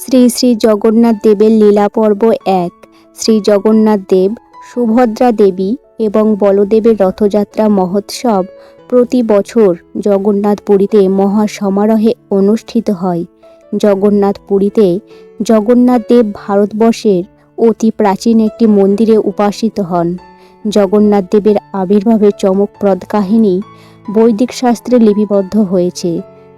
শ্রী শ্রী জগন্নাথ দেবের লীলা পর্ব এক। শ্রী জগন্নাথ দেব, সুভদ্রা দেবী এবং বলদেবের রথযাত্রা মহোৎসব প্রতি বছর জগন্নাথ পুরীতে মহা সমারোহে অনুষ্ঠিত হয়। জগন্নাথ পুরীতে জগন্নাথ দেব ভারতবর্ষের অতি প্রাচীন একটি মন্দিরে উপাসিত হন। জগন্নাথ দেবের আবির্ভাবের চমকপ্রদ কাহিনী বৈদিক শাস্ত্রে লিপিবদ্ধ হয়েছে।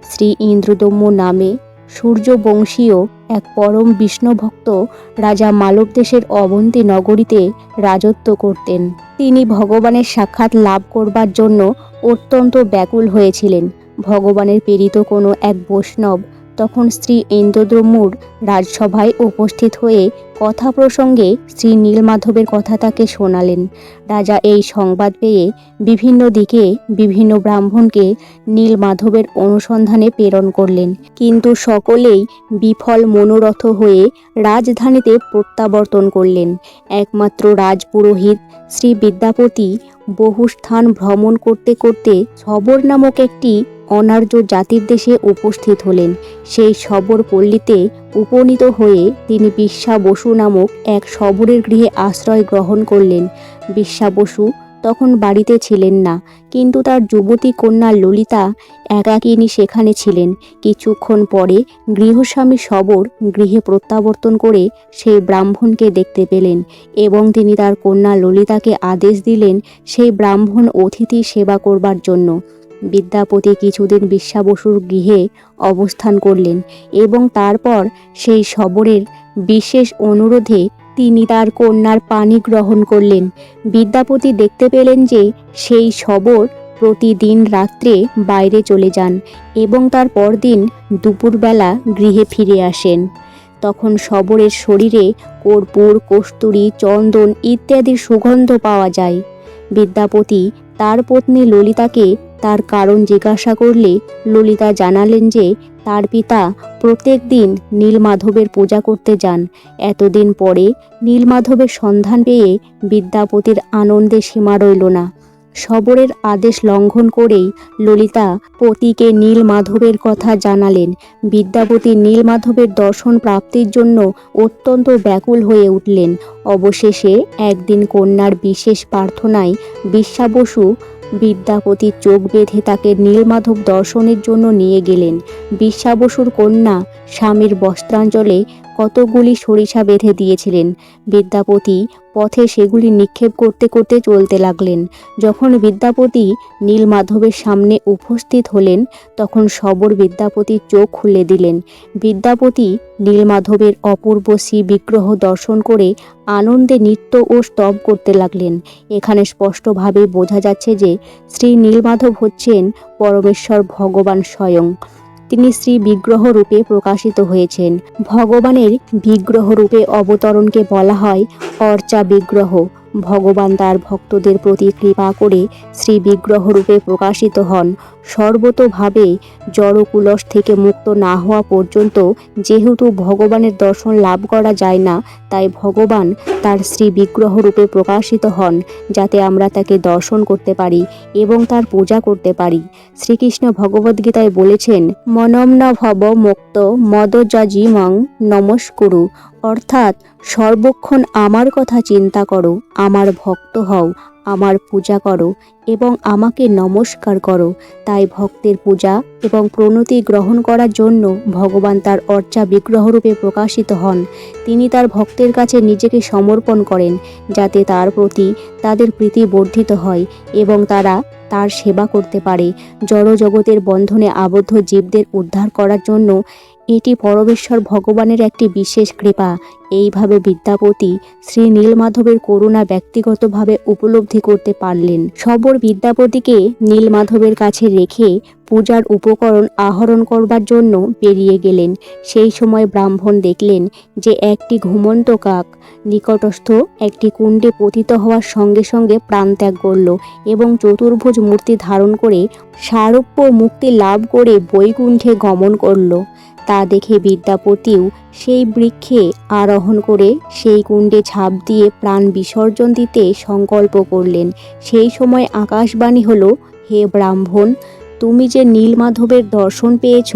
শ্রী ইন্দ্রদম্য নামে সূর্যবংশীয় এক পরম বিষ্ণুভক্ত রাজা মালব দেশের অবন্তী নগরীতে রাজত্ব করতেন। তিনি ভগবানের সাক্ষাৎ লাভ করবার জন্য অত্যন্ত ব্যাকুল হয়েছিলেন। ভগবানের প্রেরিত কোনো এক বৈষ্ণব তখন শ্রী ইন্দ্রদ্রমুর রাজসভায় উপস্থিত হয়ে কথা প্রসঙ্গে শ্রী নীলমাধবের কথা তাকে শোনালেন। রাজা এই সংবাদ পেয়ে বিভিন্ন দিকে বিভিন্ন ব্রাহ্মণকে নীলমাধবের অনুসন্ধানে প্রেরণ করলেন। কিন্তু সকলেই বিফল মনোরথ হয়ে রাজধানীতে প্রত্যাবর্তন করলেন। একমাত্র রাজপুরোহিত শ্রী বিদ্যাপতি বহু স্থান ভ্রমণ করতে করতে সবর নামক একটি অনার্য জাতির দেশে উপস্থিত হলেন। সেই সবর পল্লীতে উপনীত হয়ে তিনি বিশ্বা বসু নামক এক সবরের গৃহে আশ্রয় গ্রহণ করলেন। বিশ্বা বসু তখন বাড়িতে ছিলেন না, কিন্তু তার যুবতী কন্যা ললিতা একাকিনী সেখানে ছিলেন। কিছুক্ষণ পরে গৃহস্বামী সবর গৃহে প্রত্যাবর্তন করে সেই ব্রাহ্মণকে দেখতে পেলেন এবং তিনি তার কন্যা ললিতাকে আদেশ দিলেন সেই ব্রাহ্মণ অতিথি সেবা করবার জন্য। বিদ্যাপতি কিছুদিন বিশ্বাবসুর গৃহে অবস্থান করলেন এবং তারপর সেই শবরের বিশেষ অনুরোধে তিনি তার কন্যার পানি গ্রহণ করলেন। বিদ্যাপতি দেখতে পেলেন যে সেই শবর প্রতিদিন রাত্রে বাইরে চলে যান এবং তার পরদিন দুপুরবেলা গৃহে ফিরে আসেন। তখন শবরের শরীরে কর্পূর, কস্তুরী, চন্দন ইত্যাদির সুগন্ধ পাওয়া যায়। বিদ্যাপতি তার পত্নী ললিতাকে তার কারণ জিজ্ঞাসা করলে ললিতা জানালেন যে তার পিতা প্রত্যেক দিন নীলমাধবের পূজা করতে যান। এতদিন পরে নীলমাধবের সন্ধান পেয়ে বিদ্যাপতির আনন্দে সীমা রইল না। শবরের আদেশ লঙ্ঘন করেই ললিতা পতিকে নীলমাধবের কথা জানালেন। বিদ্যাপতি নীলমাধবের দর্শন প্রাপ্তির জন্য অত্যন্ত ব্যাকুল হয়ে উঠলেন। অবশেষে একদিন কন্যার বিশেষ প্রার্থনায় বিশ্বাবসু বিদ্যাপতির চোখ বেঁধে তাকে নীলমাধব দর্শনের জন্য নিয়ে গেলেন। বিশ্বাবসুর কন্যা স্বামীর বস্ত্রাঞ্চলে কতগুলি সরিষা বেঁধে দিয়েছিলেন। বিদ্যাপতি পথে সেগুলি নিক্ষেপ করতে করতে চলতে লাগলেন। যখন বিদ্যাপতি নীলমাধবের সামনে উপস্থিত হলেন, তখন সবর বিদ্যাপতির চোখ খুলে দিলেন। বিদ্যাপতি নীলমাধবের অপূর্ব শ্রী বিগ্রহ দর্শন করে আনন্দে নৃত্য ও স্তব করতে লাগলেন। এখানে স্পষ্টভাবে বোঝা যাচ্ছে যে শ্রী নীলমাধব হচ্ছেন পরমেশ্বর ভগবান স্বয়ং। তিনি শ্রী বিগ্রহ রূপে প্রকাশিত হয়েছেন। ভগবানের বিগ্রহ রূপে অবতরণকে বলা হয় অর্চা বিগ্রহ ভগবান তার ভক্তদের প্রতি কৃপা করে শ্রী বিগ্রহ রূপে প্রকাশিত হন। সর্বতোভাবে জড়কুলস থেকে মুক্ত না হওয়া পর্যন্ত যেহেতু ভগবানের দর্শন লাভ করা যায় না, তাই ভগবান তার শ্রী বিগ্রহ রূপে প্রকাশিত হন, যাতে আমরা তাকে দর্শন করতে পারি এবং তার পূজা করতে পারি। শ্রীকৃষ্ণ ভগবদ্গীতায় বলেছেন মনম্ন ভব মুক্ত মদ মদজাজিমং নমস্কুরু। অর্থাৎ সর্বক্ষণ আমার কথা চিন্তা করো, আমার ভক্ত হও, আমার পূজা করো এবং আমাকে নমস্কার করো। তাই ভক্তের পূজা এবং প্রণতি গ্রহণ করার জন্য ভগবান তার অর্চা বিগ্রহরূপে প্রকাশিত হন। তিনি তার ভক্তের কাছে নিজেকে সমর্পণ করেন, যাতে তার প্রতি তাদের প্রীতি বর্ধিত হয় এবং তারা তার সেবা করতে পারে। জড়জগতের বন্ধনে আবদ্ধ জীবদের উদ্ধার করার জন্য এটি পরমেশ্বর ভগবানের একটি বিশেষ কৃপা। এইভাবে বিদ্যাপতি শ্রী নীলমাধবের করুণা ব্যক্তিগতভাবে উপলব্ধি করতে পারলেন। সবর বিদ্যাপতিকে নীলমাধবের কাছে রেখে পূজার উপকরণ আহরণ করবার জন্য বেরিয়ে গেলেন। সেই সময় ব্রাহ্মণ দেখলেন যে একটি ঘুমন্ত কাক নিকটস্থ একটি কুণ্ডে পতিত হওয়ার সঙ্গে সঙ্গে প্রাণত্যাগ করল এবং চতুর্ভুজ মূর্তি ধারণ করে সারূপ্য মুক্তি লাভ করে বৈকুণ্ঠে গমন করল। তা দেখে বিদ্যাপতিও সেই বৃক্ষে আরোহণ করে সেই কুণ্ডে ঝাঁপ দিয়ে প্রাণ বিসর্জন দিতে সংকল্প করলেন। সেই সময় আকাশবাণী হলো, হে ব্রাহ্মণ, তুমি যে নীলমাধবের দর্শন পেয়েছ,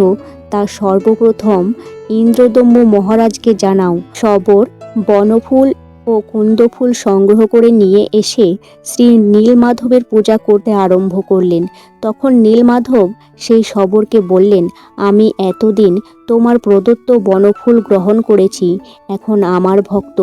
তা সর্বপ্রথম ইন্দ্রদম্য মহারাজকে জানাও। সবর, বনফুল ও কুন্দফুল সংগ্রহ করে নিয়ে এসে শ্রী নীলমাধবের পূজা করতে আরম্ভ করলেন। তখন নীলমাধব সেই সবরকে বললেন, আমি এতদিন তোমার প্রদত্ত বনফুল গ্রহণ করেছি। এখন আমার ভক্ত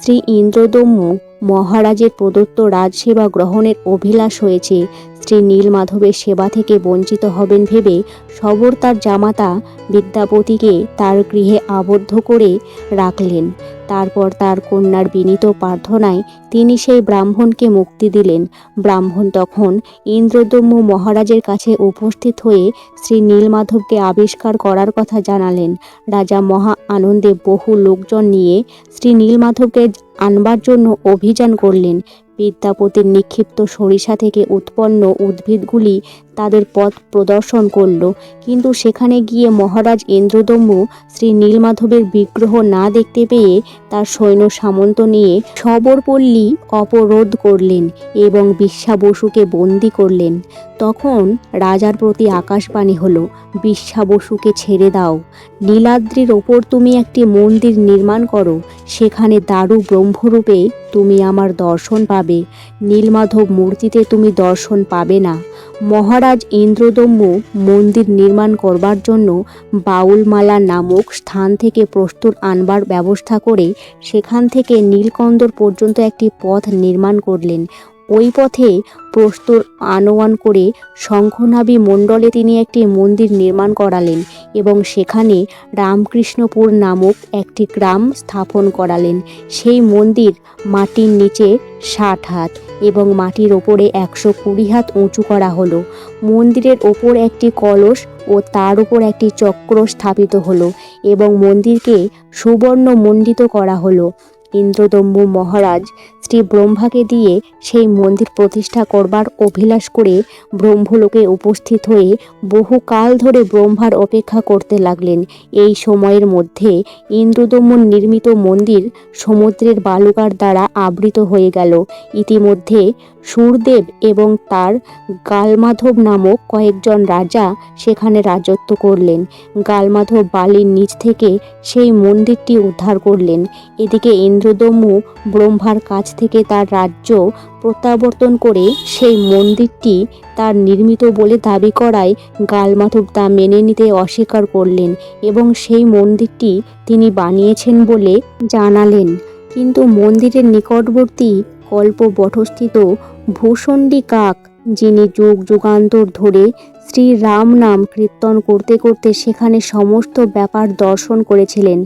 শ্রী ইন্দ্রদম্য মহারাজের প্রদত্ত রাজসেবা গ্রহণের অভিলাষ হয়েছে। শ্রী নীলমাধবের সেবা থেকে বঞ্চিত হবেন ভেবে সবর তার জামাতা বিদ্যাপতিকে তার গৃহে আবদ্ধ করে রাখলেন। তারপর তার কন্যার বিনীত প্রার্থনায় তিনি সেই ব্রাহ্মণকে মুক্তি দিলেন। ব্রাহ্মণ তখন ইন্দ্রদম্য মহারাজের কাছে উপস্থিত হয়ে শ্রী নীলমাধবকে আবিষ্কার করার কথা জানালেন। রাজা মহা আনন্দে বহু লোকজন নিয়ে শ্রী নীলমাধবকে আনবার জন্য অভিযান করলেন। বিদ্যাপতির নিক্ষিপ্ত সরিষা থেকে উৎপন্ন উদ্ভিদগুলি তাদের পথ প্রদর্শন করল। কিন্তু সেখানে গিয়ে মহারাজ ইন্দ্রদম্য শ্রী নীলমাধবের বিগ্রহ না দেখতে পেয়ে তার সৈন্য সামন্ত নিয়ে সবরপল্লী অপরোধ করলেন এবং বিশ্বা বসুকে বন্দি করলেন। তখন রাজার প্রতি আকাশবাণী হলো বিশ্বা বসুকে ছেড়ে দাও। নীলাদ্রির ওপর তুমি একটি মন্দির নির্মাণ করো। সেখানে দারু ব্রহ্মরূপে তুমি আমার দর্শন পাবে। নীলমাধব মূর্তিতে তুমি দর্শন পাবে না। মহারাজ ইন্দ্রদম্য মন্দির নির্মাণ করবার জন্য বাউলমালা নামক স্থান থেকে প্রস্তুর আনবার ব্যবস্থা করে সেখান থেকে নীলকন্দর পর্যন্ত একটি পথ নির্মাণ করলেন। ওই পথে প্রস্তুর আনোয়ান করে শঙ্খনাবী মণ্ডলে তিনি একটি মন্দির নির্মাণ করালেন এবং সেখানে রামকৃষ্ণপুর নামক একটি গ্রাম স্থাপন করালেন। সেই মন্দির মাটির নিচে ষাট হাত। এবং মাটির ওপরে একশো কুড়ি হাত উঁচু করা হলো। মন্দিরের ওপর একটি কলস ও তার উপর একটি চক্র স্থাপিত হলো এবং মন্দিরকে সুবর্ণ মণ্ডিত করা হলো। ইন্দ্রদম্বু মহারাজ শ্রী ব্রহ্মাকে দিয়ে সেই মন্দির প্রতিষ্ঠা করবার অভিলাষ করে ব্রহ্মলোকে উপস্থিত হয়ে বহু কাল ধরে ব্রহ্মার অপেক্ষা করতে লাগলেন। এই সময়ের মধ্যে ইন্দ্রদম্য নির্মিত মন্দির সমুদ্রের বালুকার দ্বারা আবৃত হয়ে গেল। ইতিমধ্যে সুরদেব এবং তার গালমাধব নামক কয়েকজন রাজা সেখানে রাজত্ব করলেন। গালমাধব বালির নিচ থেকে সেই মন্দিরটি উদ্ধার করলেন। এদিকে ইন্দ্রদম্য ব্রহ্মার কাছ থেকে তার রাজ্য প্রত্যাবর্তন করে সেই মন্দিরটি তার নির্মিত বলে দাবি করায় গালমাধব তা মেনে নিতে অস্বীকার করলেন এবং সেই মন্দিরটি তিনি বানিয়েছেন বলে জানালেন। কিন্তু মন্দিরের নিকটবর্তী কল্প বটস্থিত ভূষণ্ডী কাক, যিনি যুগ যুগান্তর ধরে শ্রী রাম নাম কীর্তন করতে করতে সেখানে সমস্ত ব্যাপার দর্শন করেছিলেন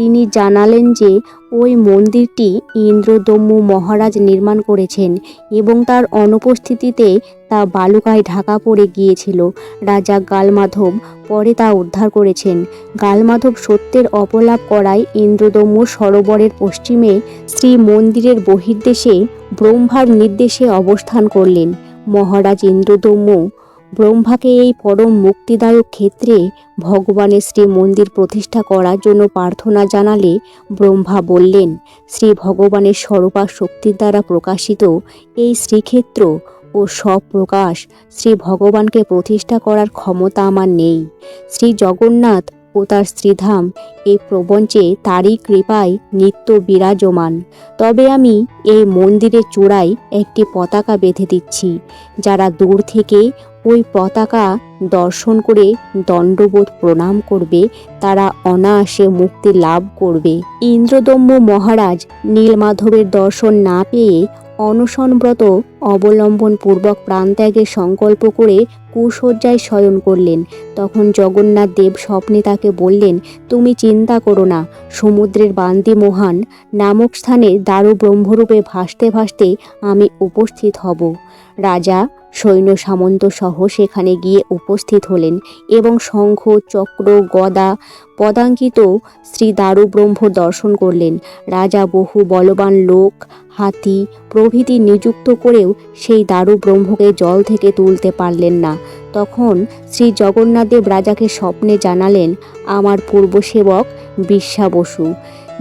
তিনি জানালেন যে, ওই মন্দিরটি ইন্দ্রদম্য মহারাজ নির্মাণ করেছেন এবং তার অনুপস্থিতিতে তা বালুকায় ঢাকা পড়ে গিয়েছিল। রাজা গালমাধব পরে তা উদ্ধার করেছেন। গালমাধব সত্যের অপলাপ করায় ইন্দ্রদম্য সরোবরের পশ্চিমে শ্রী মন্দিরের বহির্দেশে ব্রহ্মার নির্দেশে অবস্থান করলেন। মহারাজ ইন্দ্রদম্য ব্রহ্মাকে এই পরম মুক্তিদায়ক ক্ষেত্রে ভগবানের শ্রী মন্দির প্রতিষ্ঠা করার জন্য প্রার্থনা জানালে ব্রহ্মা বললেন, শ্রী ভগবানের স্বরূপা শক্তির দ্বারা প্রকাশিত এই শ্রীক্ষেত্র ও সব প্রকাশ শ্রী ভগবানকে প্রতিষ্ঠা করার ক্ষমতা আমার নেই। শ্রী জগন্নাথ ও তার শ্রীধাম এই প্রবঞ্চে তারই কৃপায় নিত্য বিরাজমান। তবে আমি এই মন্দিরের চূড়ায় একটি পতাকা বেঁধে দিচ্ছি, যারা দূর থেকে ওই পতাকা দর্শন করে দণ্ডবোধ প্রণাম করবে, তারা অনায়াসে মুক্তি লাভ করবে। ইন্দ্রদম্য মহারাজ নীলমাধবের দর্শন না পেয়ে অনশনব্রত অবলম্বন পূর্বক প্রাণত্যাগের সংকল্প করে কুশয্যায় শয়ন করলেন। তখন জগন্নাথ দেব স্বপ্নে তাকে বললেন, তুমি চিন্তা করো না, সমুদ্রের বান্দি মহান নামক স্থানে দারু ব্রহ্মরূপে ভাসতে ভাসতে আমি উপস্থিত হব। রাজা সৈন্য সামন্ত সহ সেখানে গিয়ে উপস্থিত হলেন এবং শঙ্খ, চক্র, গদা পদাঙ্কিত শ্রী দারু ব্রহ্ম দর্শন করলেন। রাজা বহু বলবান লোক, হাতি প্রভৃতি নিযুক্ত করেও সেই দারু ব্রহ্মকে জল থেকে তুলতে পারলেন না। তখন শ্রী জগন্নাথদেব রাজাকে স্বপ্নে জানালেন, আমার পূর্বসেবক বিশ্বা বসু,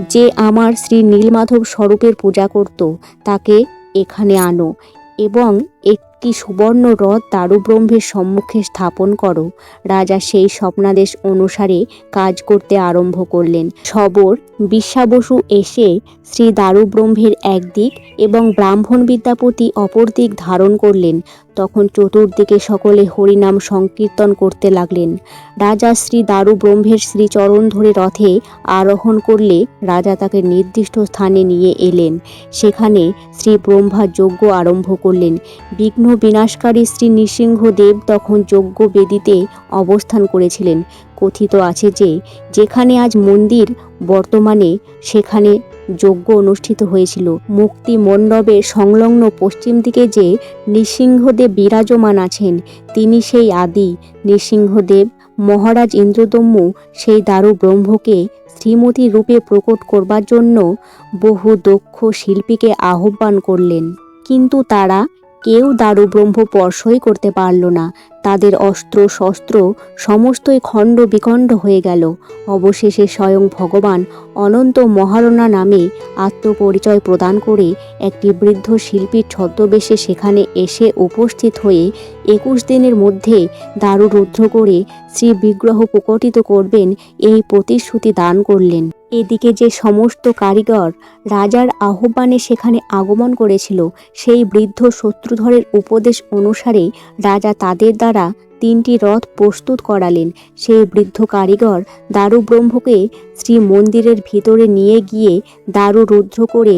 যে আমার শ্রী নীলমাধব স্বরূপের পূজা করত, তাকে এখানে আনো। এবং একটি সুবর্ণ রথ দারুব্রহ্মের সম্মুখে স্থাপন করো। রাজা সেই স্বপ্নাদেশ অনুসারে কাজ করতে আরম্ভ করলেন। সবর বিশ্বাবসু এসে শ্রী দারুব্রহ্মের একদিক এবং ব্রাহ্মণ বিদ্যাপতি অপর দিক ধারণ করলেন। তখন চতুর্দিকে সকলে হরিনাম সংকীর্তন করতে লাগলেন। রাজা শ্রী দারু ব্রহ্মের শ্রীচরণ ধরে রথে আরোহণ করলে রাজা তাকে নির্দিষ্ট স্থানে নিয়ে এলেন। সেখানে শ্রী ব্রহ্মা যজ্ঞ আরম্ভ করলেন। বিঘ্ন বিনাশকারী শ্রী নৃসিংহদেব তখন যজ্ঞ বেদিতে অবস্থান করেছিলেন। কথিত আছে যে, যেখানে আজ মন্দির, বর্তমানে সেখানে যজ্ঞ অনুষ্ঠিত হয়েছিল। মুক্তি মণ্ডপের সংলগ্ন পশ্চিম দিকে যে নৃসিংহদেব বিরাজমান আছেন, তিনি সেই আদি। নৃসিংহদেব মহারাজ ইন্দ্রদম্য সেই দারু ব্রহ্মকে শ্রীমতী রূপে প্রকট করবার জন্য বহু দক্ষ শিল্পীকে আহ্বান করলেন। কিন্তু তারা কেউ দারু ব্রহ্ম স্পর্শই করতে পারল না। তাদের অস্ত্র, শস্ত্র সমস্তই খণ্ড বিখণ্ড হয়ে গেল। অবশেষে স্বয়ং ভগবান অনন্ত মহারণা নামে আত্মপরিচয় প্রদান করে একটি বৃদ্ধ শিল্পীর ছদ্মবেশে সেখানে এসে উপস্থিত হয়ে একুশ দিনের মধ্যে দারু রুদ্ধ করে শ্রী বিগ্রহ প্রকটিত করবেন, এই প্রতিশ্রুতি দান করলেন। এদিকে যে সমস্ত কারিগর রাজার আহ্বানে সেখানে আগমন করেছিল, সেই বৃদ্ধ শত্রুধরের উপদেশ অনুসারে রাজা তাদের দ্বারা তিনটি রথ প্রস্তুত করালেন। সেই বৃদ্ধ কারিগর দারু ব্রহ্মকে শ্রী মন্দিরের ভিতরে নিয়ে গিয়ে দারু রুদ্র করে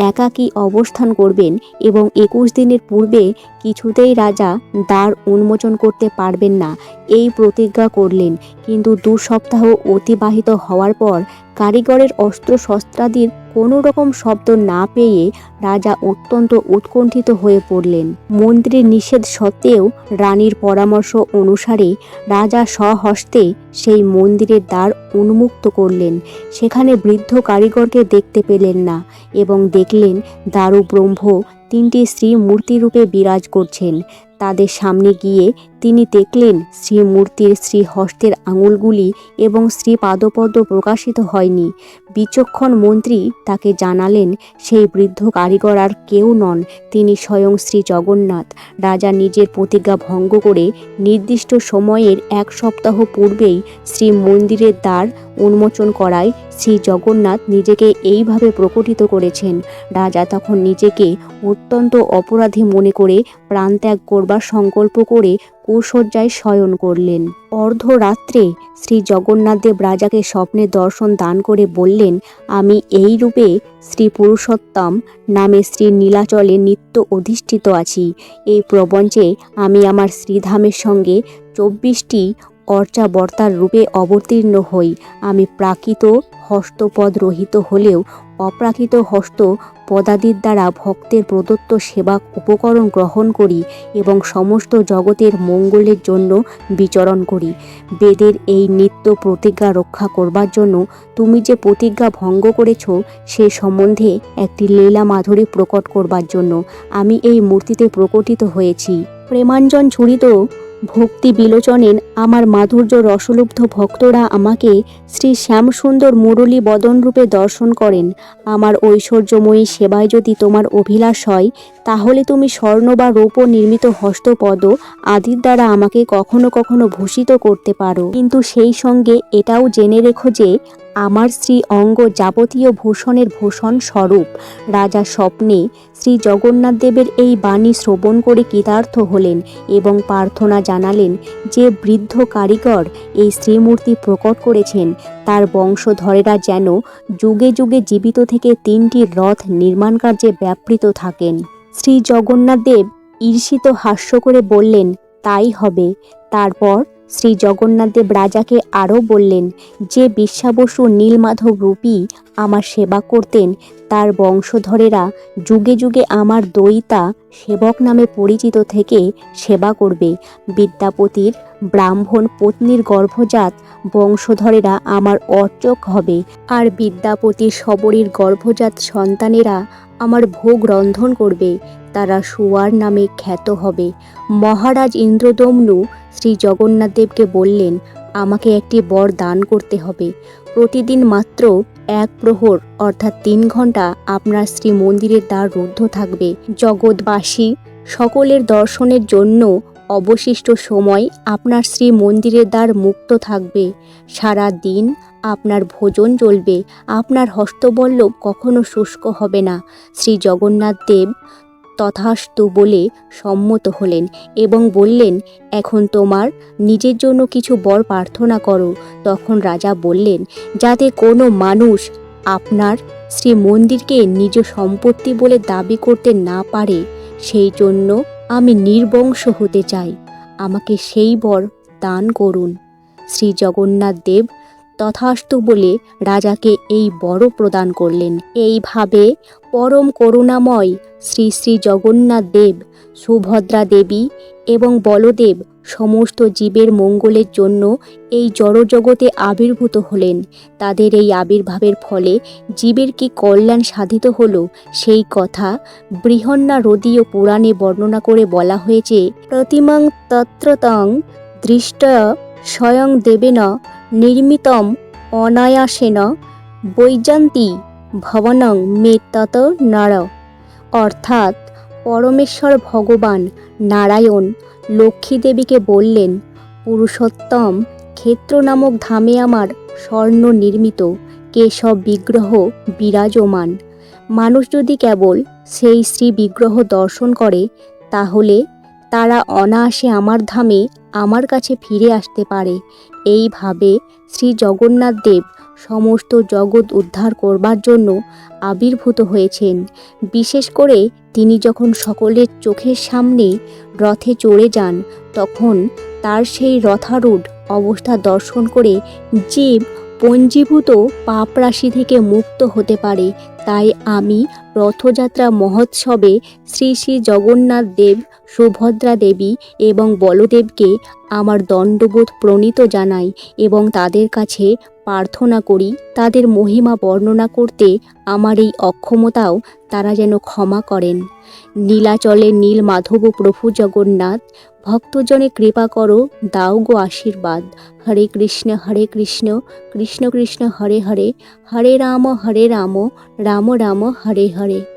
একাকী অবস্থান করবেন এবং একুশ দিনের পূর্বে কিছুতেই রাজা দ্বার উন্মোচন করতে পারবেন না। এই প্রতিজ্ঞা করলেন। কিন্তু দু সপ্তাহ অতিবাহিত হওয়ার পর কারিগরের অস্ত্র শস্ত্রাদির কোনো রকম শব্দ না পেয়ে রাজা অত্যন্ত উৎকণ্ঠিত হয়ে পড়লেন। মন্ত্রীর নিষেধ সত্ত্বেও রানীর পরামর্শ অনুসারে রাজা স্বহস্তে সেই মন্দিরের দ্বার উন্মুক্ত করলেন। সেখানে বৃদ্ধ কারিগরকে দেখতে পেলেন না এবং দেখলেন দারু ব্রহ্ম তিনটি শ্রী মূর্তিরূপে বিরাজ করছেন। তাদের সামনে গিয়ে তিনি দেখলেন শ্রীমূর্তির শ্রীহস্তের আঙুলগুলি এবং শ্রী পাদপদ্ম প্রকাশিত হয়নি। বিচক্ষণ মন্ত্রী তাকে জানালেন, সেই বৃদ্ধ কারিগর আর কেউ নন। তিনি স্বয়ং শ্রী জগন্নাথ রাজা নিজের প্রতিজ্ঞা ভঙ্গ করে নির্দিষ্ট সময়ের এক সপ্তাহ পূর্বেই শ্রী মন্দিরের দ্বার উন্মোচন করায় শ্রী জগন্নাথ নিজেকে এইভাবে প্রকটিত করেছেন। রাজা তখন নিজেকে অত্যন্ত অপরাধী মনে করে প্রাণত্যাগ করবার সংকল্প করে কুশয্যায় শয়ন করলেন। অর্ধরাত্রে শ্রী জগন্নাথদেব রাজাকে স্বপ্নে দর্শন দান করে বললেন, আমি এই রূপে শ্রী পুরুষোত্তম নামে শ্রী নীলাচলে নিত্য অধিষ্ঠিত আছি। এই প্রবঞ্চে আমি আমার শ্রীধামের সঙ্গে চব্বিশটি অর্চাবর্তার রূপে অবতীর্ণ হই। আমি প্রাকৃত হস্তপদ রহিত হলেও অপ্রাকৃত হস্ত পদাদির দ্বারা ভক্তের প্রদত্ত সেবা উপকরণ গ্রহণ করি এবং সমস্ত জগতের মঙ্গলের জন্য বিচরণ করি। বেদের এই নিত্য প্রতিজ্ঞা রক্ষা করবার জন্য তুমি যে প্রতিজ্ঞা ভঙ্গ করেছ, সে সম্বন্ধে একটি লীলা মাধুরী প্রকট করবার জন্য আমি এই মূর্তিতে প্রকটিত হয়েছি। প্রেমাঞ্জন ঝুড়িত ভক্তি বিলোচনেন আমার মাধুর্য রসলুব্ধ ভক্তরা আমাকে শ্রী শ্যামসুন্দর মুরলী বদনরূপে দর্শন করেন। আমার ঐশ্বর্যময়ী সেবায় যদি তোমার অভিলাষ হয়, তাহলে তুমি স্বর্ণ বা রৌপ্য নির্মিত হস্তপদ আদির দ্বারা আমাকে কখনো কখনো ভূষিত করতে পারো। কিন্তু সেই সঙ্গে এটাও জেনে রেখো যে আমার শ্রী অঙ্গ যাবতীয় ভূষণের ভূষণ স্বরূপ। রাজা স্বপ্নে শ্রী জগন্নাথ দেবের এই বাণী শ্রবণ করে কৃতার্থ হলেন এবং প্রার্থনা জানালেন যে বৃদ্ধ কারিগর এই শ্রীমূর্তি প্রকট করেছেন, তার বংশধরেরা যেন যুগে যুগে জীবিত থেকে তিনটি রথ নির্মাণ কার্যে ব্যাপৃত থাকেন। শ্রী জগন্নাথ দেব ঈর্ষিত হাস্য করে বললেন, তাই হবে। তারপর শ্রী জগন্নাথদেব রাজাকে আরও বললেন, যে বিশ্বাবসু নীলমাধব রূপী আমার সেবা করতেন, তার বংশধরেরা যুগে যুগে আমার দয়িতা সেবক নামে পরিচিত থেকে সেবা করবে। বিদ্যাপতির ব্রাহ্মণ পত্নীর গর্ভজাত বংশধরেরা আমার অর্চক হবে। আর বিদ্যাপতির শবরীর গর্ভজাত সন্তানেরা আমার ভোগ রন্ধন করবে, তারা সুয়ার নামে খ্যাত হবে। মহারাজ ইন্দ্রদমনু শ্রী জগন্নাথদেবকে বললেন, আমাকে একটি বর দান করতে হবে। প্রতিদিন মাত্র এক প্রহর, অর্থাৎ তিন ঘণ্টা আপনার শ্রী মন্দিরের দ্বার রুদ্ধ থাকবে। জগৎবাসী, সকলের দর্শনের জন্য অবশিষ্ট সময় আপনার শ্রী মন্দিরের দ্বার মুক্ত থাকবে। সারা দিন আপনার ভোজন চলবে আপনার হস্তবল্লভ কখনো শুষ্ক হবে না। শ্রী জগন্নাথ দেব তথাস্তু বলে সম্মত হলেন এবং বললেন, এখন তোমার নিজের জন্য কিছু বর প্রার্থনা করো। তখন রাজা বললেন, যাতে কোনো মানুষ আপনার শ্রী মন্দিরকে নিজ সম্পত্তি বলে দাবি করতে না পারে, সেই জন্য আমি নির্বংশ হতে চাই। আমাকে সেই বর দান করুন। শ্রী জগন্নাথ দেব তথাস্তু বলে রাজাকে এই বড় প্রদান করলেন। এইভাবে পরম করুণাময় শ্রী শ্রী জগন্নাথ দেব, সুভদ্রা দেবী এবং বলদেব সমস্ত জীবের মঙ্গলের জন্য এই জড়জগতে আবির্ভূত হলেন। তাদের এই আবির্ভাবের ফলে জীবের কি কল্যাণ সাধিত হল সেই কথা বৃহন্না রদীয় পুরাণে বর্ণনা করে বলা হয়েছে। প্রতিমাং তত্রতং দৃষ্ট স্বয়ং দেবেন নির্মিতম অনায়াসেন বৈজন্তী ভবনং মে তত নর। অর্থাৎ পরমেশ্বর ভগবান নারায়ণ লক্ষ্মী দেবীকে বললেন, পুরুষোত্তম, ক্ষেত্র নামক ধামে আমার স্বর্ণ নির্মিত কেশব বিগ্রহ বিরাজমান। মানুষ যদি কেবল সেই শ্রী বিগ্রহ দর্শন করে, তাহলে তারা অনায়াসে আমার ধামে আমার কাছে ফিরে আসতে পারে এইভাবে শ্রী জগন্নাথ দেব সমস্ত জগৎ উদ্ধার করবার জন্য আবির্ভূত হয়েছেন। বিশেষ করে তিনি যখন সকলের চোখের সামনে রথে চড়ে যান, তখন তার সেই রথারূঢ় অবস্থা দর্শন করে জীব পঞ্জীভূত পাপ রাশি থেকে মুক্ত হতে পারে। তাই আমি রথযাত্রা মহোৎসবে শ্রী শ্রী জগন্নাথ দেব, সুভদ্রা দেবী এবং বলদেবকে আমার দণ্ডবোধ প্রণীত জানাই এবং তাদের কাছে প্রার্থনা করি, তাদের মহিমা বর্ণনা করতে আমার এই অক্ষমতাও তারা যেন ক্ষমা করেন। নীলাচলে নীল মাধব প্রভু জগন্নাথ ভক্তজনে কৃপা করো, দাও গো আশীর্বাদ। হরে কৃষ্ণ হরে কৃষ্ণ কৃষ্ণ কৃষ্ণ, হরে হরে। হরে রাম হরে রাম রাম রাম, হরে হরে।